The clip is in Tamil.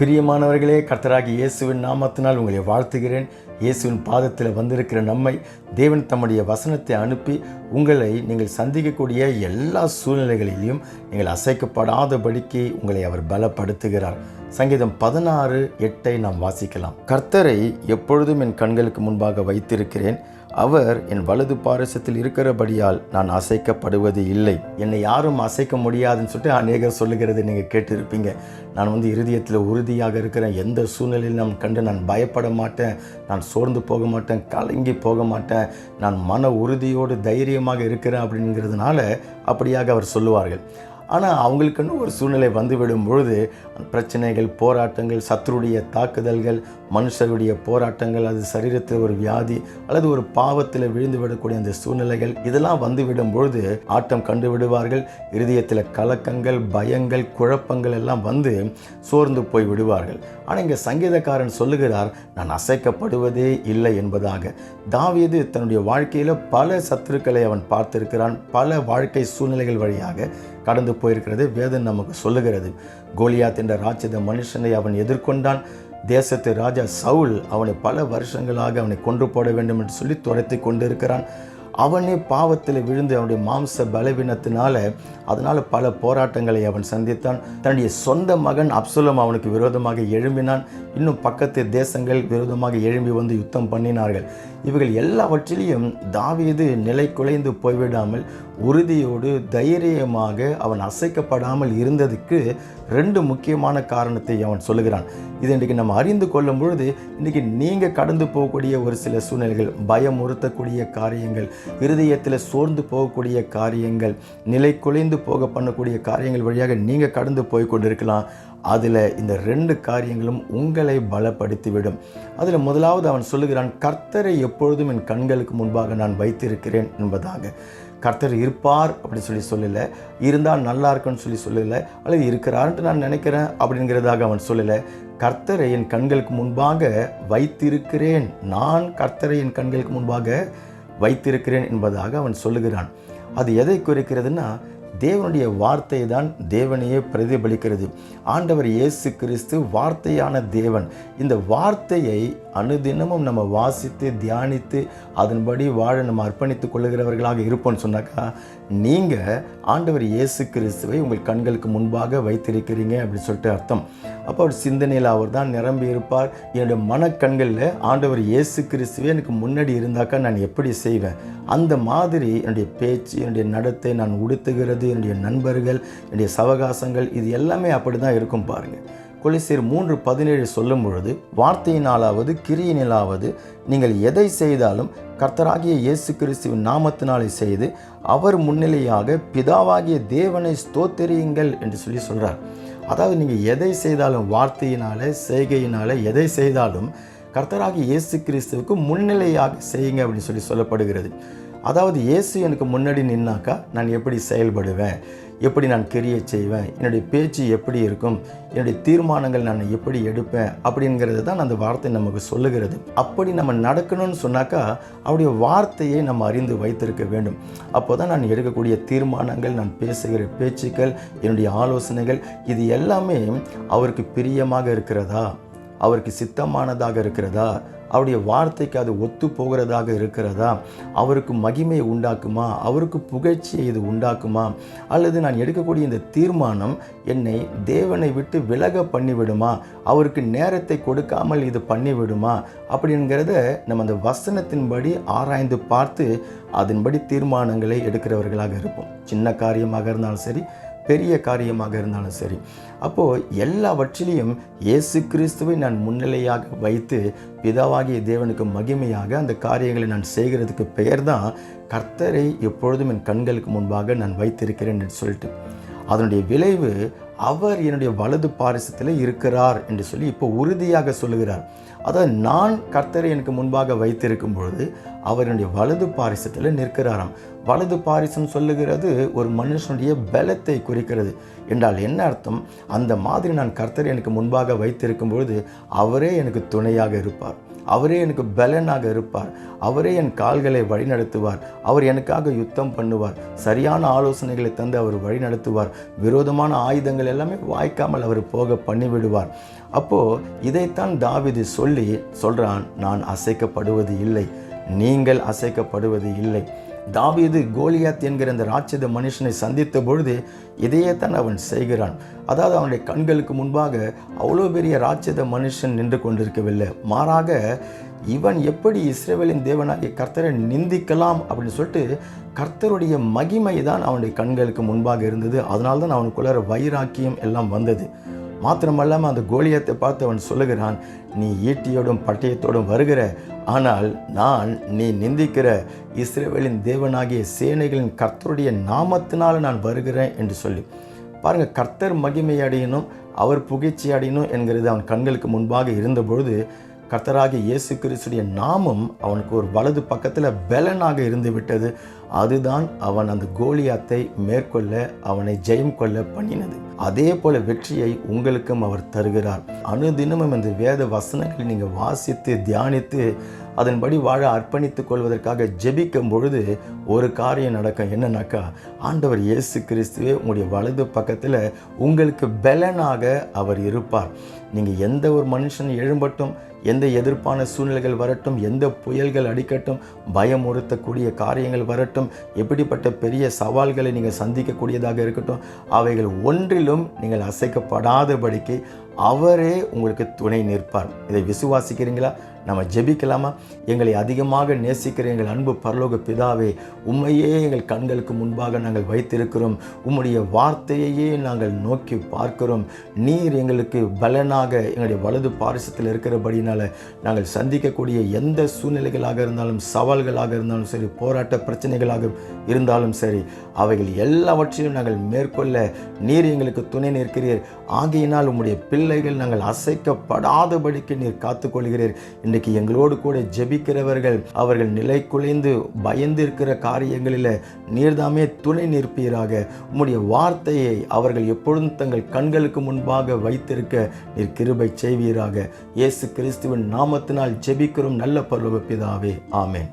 பிரியமானவர்களே கர்த்தராகி இயேசுவின் நாமத்தினால் உங்களை வாழ்த்துகிறேன். இயேசுவின் பாதத்தில் வந்திருக்கிற நம்மை தேவன் தம்முடைய வசனத்தை அனுப்பி உங்களை நீங்கள் சந்திக்கக்கூடிய எல்லா சூழ்நிலைகளிலும் நீங்கள் அசைக்கப்படாதபடிக்கு உங்களை அவர் பலப்படுத்துகிறார். சங்கீதம் பதினாறு எட்டை நாம் வாசிக்கலாம். கர்த்தரை எப்பொழுதும் என் கண்களுக்கு முன்பாக வைத்திருக்கிறேன். அவர் என் வலது பாரசத்தில் இருக்கிறபடியால் நான் அசைக்கப்படுவது இல்லை. என்னை யாரும் அசைக்க முடியாதுன்னு சொல்லிட்டு அநேகர் சொல்லுகிறது நீங்கள் கேட்டிருப்பீங்க. நான் வந்து இருதயத்தில் உறுதியாக இருக்கிறேன். எந்த சூழ்நிலையில் நான் கண்டு நான் பயப்பட மாட்டேன். நான் சோர்ந்து போக மாட்டேன். கலங்கி போக மாட்டேன். நான் மன உறுதியோடு தைரியமாக இருக்கிறேன் அப்படிங்கிறதுனால அப்படியாக அவர் சொல்லுவார்கள். ஆனால் அவங்களுக்குன்னு ஒரு சூழ்நிலை வந்துவிடும் பொழுது பிரச்சனைகள் போராட்டங்கள் சத்துருடைய தாக்குதல்கள் மனுஷருடைய போராட்டங்கள் அது சரீரத்தில் ஒரு வியாதி அல்லது ஒரு பாவத்தில் விழுந்து விடக்கூடிய அந்த சூழ்நிலைகள் இதெல்லாம் வந்துவிடும் பொழுது ஆட்டம் கண்டு விடுவார்கள் இருதயத்தில் கலக்கங்கள் பயங்கள் குழப்பங்கள் எல்லாம் வந்து சோர்ந்து போய் விடுவார்கள். ஆனால் இங்கே சங்கீதக்காரன் சொல்லுகிறார் நான் அசைக்கப்படுவதே இல்லை என்பதாக. தாவியது தன்னுடைய வாழ்க்கையில் பல சத்துருக்களை அவன் பார்த்திருக்கிறான் பல வாழ்க்கை சூழ்நிலைகள் வழியாக. கடந்து போயிருக்கிறது. வேதன் நமக்கு சொல்லுகிறது. கோலியாத் என்ற ராட்சத மனுஷனை அவன் எதிர்கொண்டான். தேசத்து ராஜா சவுல் அவனை பல வருஷங்களாக அவனை கொன்று போட வேண்டும் என்று சொல்லி துரத்தி கொண்டிருக்கிறான். அவனே பாவத்தில் விழுந்து அவனுடைய மாம்ச பலவீனத்தினால அதனால் பல போராட்டங்களை அவன் சந்தித்தான். தன்னுடைய சொந்த மகன் அப்சுலம் அவனுக்கு விரோதமாக எழும்பினான். இன்னும் பக்கத்து தேசங்கள் விரோதமாக எழும்பி வந்து யுத்தம் பண்ணினார்கள். இவைகள் எல்லாவற்றிலையும் தாவீது நிலை குலைந்து போய்விடாமல் உறுதியோடு தைரியமாக அவன் அசைக்கப்படாமல் இருந்ததுக்கு ரெண்டு முக்கியமான காரணத்தை அவன் சொல்லுகிறான். இது இன்றைக்கி நம்ம அறிந்து கொள்ளும் பொழுது இன்றைக்கி நீங்கள் கடந்து போகக்கூடிய ஒரு சில சூழ்நிலைகள் பயமுறுத்தக்கூடிய காரியங்கள் இருதயத்தில் சோர்ந்து போகக்கூடிய காரியங்கள் நிலை குலைந்து போக பண்ணக்கூடிய காரியங்கள் வழியாக நீங்கள் கடந்து போய் கொண்டிருக்கலாம். அதில் இந்த ரெண்டு காரியங்களும் உங்களை பலப்படுத்திவிடும். அதில் முதலாவது அவன் சொல்லுகிறான் கர்த்தரை எப்பொழுதும் என் கண்களுக்கு முன்பாக நான் வைத்திருக்கிறேன் என்பதாக. கர்த்தர் இருப்பார் அப்படின்னு சொல்லி சொல்லலை இருந்தால் நல்லா இருக்குன்னு சொல்லி சொல்லலை அல்லது இருக்கிறார்ன்ட்டு நான் நினைக்கிறேன் அப்படிங்கிறதாக அவன் சொல்லலை. கர்த்தரை என் கண்களுக்கு முன்பாக வைத்திருக்கிறேன் நான் கர்த்தரை என் கண்களுக்கு முன்பாக வைத்திருக்கிறேன் என்பதாக அவன் சொல்லுகிறான். அது எதை குறிக்கிறதுனா தேவனுடைய வார்த்தை தான் தேவனையே பிரதிபலிக்கிறது. ஆண்டவர் இயேசு கிறிஸ்து வார்த்தையான தேவன். இந்த வார்த்தையை அனுதினமும் நம்ம வாசித்து தியானித்து அதன்படி வாழ நம்ம அர்ப்பணித்துக் கொள்ளுகிறவர்களாக இருப்போம்னு சொன்னாக்கா நீங்கள் ஆண்டவர் இயேசு கிறிஸ்துவை உங்கள் கண்களுக்கு முன்பாக வைத்திருக்கிறீங்க அப்படின்னு சொல்லிட்டு அர்த்தம். அப்போ அவர் சிந்தனையில் அவர் தான் நிரம்பி இருப்பார். என்னுடைய மனக்கண்களில் ஆண்டவர் இயேசு கிறிஸ்துவே எனக்கு முன்னாடி இருந்தாக்கா நான் எப்படி செய்வேன்? அந்த மாதிரி என்னுடைய பேச்சு என்னுடைய நடத்தை நான் உடுத்துகிறது என்னுடைய நண்பர்கள் என்னுடைய சவகாசங்கள் இது எல்லாமே அப்படி தான் இருக்கும் பாருங்கள் கொலிசீர் மூன்று பதினேழு சொல்லும் பொழுது வார்த்தையினாலாவது கிரியினாலாவது நீங்கள் எதை செய்தாலும் கர்த்தராகிய இயேசு கிறிஸ்துவின் நாமத்தினாலே செய்து அவர் முன்னிலையாக பிதாவாகிய தேவனை ஸ்தோத்தெரியுங்கள் என்று சொல்லி சொல்கிறார் அதாவது நீங்கள் எதை செய்தாலும் வார்த்தையினால செய்கையினால எதை செய்தாலும் கர்த்தராகி இயேசு கிறிஸ்துவுக்கு முன்னிலையாக செய்யுங்க அப்படின்னு சொல்லி சொல்லப்படுகிறது. அதாவது இயேசு எனக்கு முன்னாடி நின்னாக்கா நான் எப்படி செயல்படுவேன்? எப்படி நான் கிரியை செய்வேன்? என்னுடைய பேச்சு எப்படி இருக்கும்? என்னுடைய தீர்மானங்கள் நான் எப்படி எடுப்பேன்? அப்படிங்கிறது தான் அந்த வார்த்தை நமக்கு சொல்லுகிறது. அப்படி நம்ம நடக்கணும்னு சொன்னாக்கா அவருடைய வார்த்தையை நம்ம அறிந்து வைத்திருக்க வேண்டும். அப்போ தான் நான் எடுக்கக்கூடிய தீர்மானங்கள் நான் பேசுகிற பேச்சுக்கள் என்னுடைய ஆலோசனைகள் இது எல்லாமே அவருக்கு பிரியமாக இருக்கிறதா? அவருக்கு சித்தமானதாக இருக்கிறதா? அவருடைய வார்த்தைக்கு அது ஒத்து போகிறதாக இருக்கிறதா? அவருக்கு மகிமையை உண்டாக்குமா? அவருக்கு புகழ்ச்சியை இது உண்டாக்குமா? அல்லது நான் எடுக்கக்கூடிய இந்த தீர்மானம் என்னை தேவனை விட்டு விலக பண்ணிவிடுமா? அவருக்கு நேரத்தை கொடுக்காமல் இது பண்ணிவிடுமா? அப்படிங்கிறத நம்ம அந்த வசனத்தின்படி ஆராய்ந்து பார்த்து அதன்படி தீர்மானங்களை எடுக்கிறவர்களாக இருப்போம். சின்ன காரியமாக இருந்தாலும் சரி பெரிய காரியமாக இருந்தாலும் சரி. அப்போது எல்லாவற்றிலையும் இயேசு கிறிஸ்துவை நான் முன்னிலையாக வைத்து பிதாவாகிய தேவனுக்கு மகிமையாக அந்த காரியங்களை நான் செய்கிறதுக்கு பெயர் தான் கர்த்தரை எப்பொழுதும் என் கண்களுக்கு முன்பாக நான் வைத்திருக்கிறேன் என்று சொல்லிட்டு. அதனுடைய விளைவு அவர் என்னுடைய வலது பாரிசத்தில் இருக்கிறார் என்று சொல்லி இப்போ உறுதியாக சொல்லுகிறார். அதாவது நான் கர்த்தரை எனக்கு முன்பாக வைத்திருக்கும் பொழுது அவருடைய வலது பாரிசத்தில் நிற்கிறாராம். வலது பாரிசம் சொல்லுகிறது ஒரு மனுஷனுடைய பலத்தை குறிக்கிறது. என்றால் என்ன அர்த்தம்? அந்த மாதிரி நான் கர்த்தர் எனக்கு முன்பாக வைத்திருக்கும் பொழுது அவரே எனக்கு துணையாக இருப்பார். அவரே எனக்கு பலனாக இருப்பார். அவரே என் கால்களை வழிநடத்துவார். அவர் எனக்காக யுத்தம் பண்ணுவார். சரியான ஆலோசனைகளை தந்து அவர் வழிநடத்துவார். விரோதமான ஆயுதங்கள் எல்லாமே வாய்க்காமல் அவர் போக பண்ணிவிடுவார். அப்போது இதைத்தான் தாவிது சொல்லி சொல்கிறான் நான் அசைக்கப்படுவது இல்லை. நீங்கள் அசைக்கப்படுவது இல்லை. தாவீது கோலியாத் என்கிற அந்த ராட்சத மனுஷனை சந்தித்த பொழுது இதையேத்தான் அவன் செய்கிறான். அதாவது அவனுடைய கண்களுக்கு முன்பாக அவ்வளோ பெரிய ராட்சத மனுஷன் நின்று கொண்டிருக்கவில்லை. மாறாக இவன் எப்படி இஸ்ரேவேலின் தேவனாகிய கர்த்தரை நிந்திக்கலாம் அப்படின்னு சொல்லிட்டு கர்த்தருடைய மகிமை தான் அவனுடைய கண்களுக்கு முன்பாக இருந்தது. அதனால தான் அவனுக்குள்ளார வைராக்கியம் எல்லாம் வந்தது. மாத்திரமல்லாமல் அந்த கோலியத்தை பார்த்து அவன் சொல்லுகிறான் நீ ஈட்டியோடும் பட்டயத்தோடும் வருகிற ஆனால் நான் நீ நிந்திக்கிற இஸ்ரேவேலின் தேவனாகிய சேனைகளின் கர்த்தருடைய நாமத்தினால் நான் வருகிறேன் என்று சொல்லி. பாருங்கள் கர்த்தர் மகிமை அடையணும் அவர் புகழ்ச்சி அடையணும் என்கிறது அவன் கண்களுக்கு முன்பாக இருந்தபொழுது கர்த்தராகிய இயேசு கிறிஸ்துடைய நாமம் அவனுக்கு ஒரு வலது பக்கத்தில் பலனாக இருந்து விட்டது. அதுதான் அவன் அந்த கோலியாத்தை மேற்கொள்ள அவனை ஜெயம் கொள்ள பண்ணினது. அதே போல வெற்றியை உங்களுக்கும் அவர் தருகிறார். அனுதினமும் இந்த வேத வசனங்களை நீங்கள் வாசித்து தியானித்து அதன்படி வாழ அர்ப்பணித்துக் கொள்வதற்காக ஜெபிக்கும் பொழுது ஒரு காரியம் நடக்கும். என்னன்னாக்கா ஆண்டவர் இயேசு கிறிஸ்துவே உங்களுடைய வலது பக்கத்தில் உங்களுக்கு பலனாக அவர் இருப்பார். நீங்கள் எந்த ஒரு மனுஷன் எழும்பட்டும் எந்த எதிர்ப்பான சூழ்நிலைகள் வரட்டும் எந்த புயல்கள் அடிக்கட்டும் பயமுறுத்தக்கூடிய காரியங்கள் வரட்டும் எப்படிப்பட்ட பெரிய சவால்களை நீங்கள் சந்திக்கக்கூடியதாக இருக்கட்டும் அவைகள் ஒன்றிலும் நீங்கள் அசைக்கப்படாதபடிக்கு அவரே உங்களுக்கு துணை நிற்பார். இதை விசுவாசிக்கிறீங்களா? நம்ம ஜெபிக்கலாமா? எங்களை அதிகமாக நேசிக்கிற எங்கள் அன்பு பரலோக பிதாவே உண்மையே எங்கள் கண்களுக்கு முன்பாக நாங்கள் வைத்திருக்கிறோம். உம்முடைய வார்த்தையையே நாங்கள் நோக்கி பார்க்கிறோம். நீர் எங்களுக்கு பலனாக எங்களுடைய வலது பாரிசத்தில் இருக்கிறபடினால நாங்கள் சந்திக்கக்கூடிய எந்த சூழ்நிலைகளாக இருந்தாலும் சவால்களாக இருந்தாலும் சரி போராட்ட பிரச்சனைகளாக இருந்தாலும் சரி அவைகள் எல்லாவற்றையும் நாங்கள் மேற்கொள்ள நீர் எங்களுக்கு துணை நிற்கிறீர். ஆகையினால் உம்முடைய பிள்ளைகள் நாங்கள் அசைக்கப்படாதபடிக்கு நீர் காத்துக்கொள்கிறீர். இன்றைக்கு எங்களோடு கூட ஜெபிக்கிறவர்கள் அவர்கள் நிலை குலைந்து பயந்து இருக்கிற காரியங்களில் நீர்தாமே துணை நிற்பீராக. உம்முடைய வார்த்தையை அவர்கள் எப்பொழுதும் தங்கள் கண்களுக்கு முன்பாக வைத்திருக்க நீர் கிருபை செய்வீராக. இயேசு கிறிஸ்துவின் நாமத்தினால் ஜெபிக்கிறோம். நல்ல பருவ பிதாவே. ஆமேன்.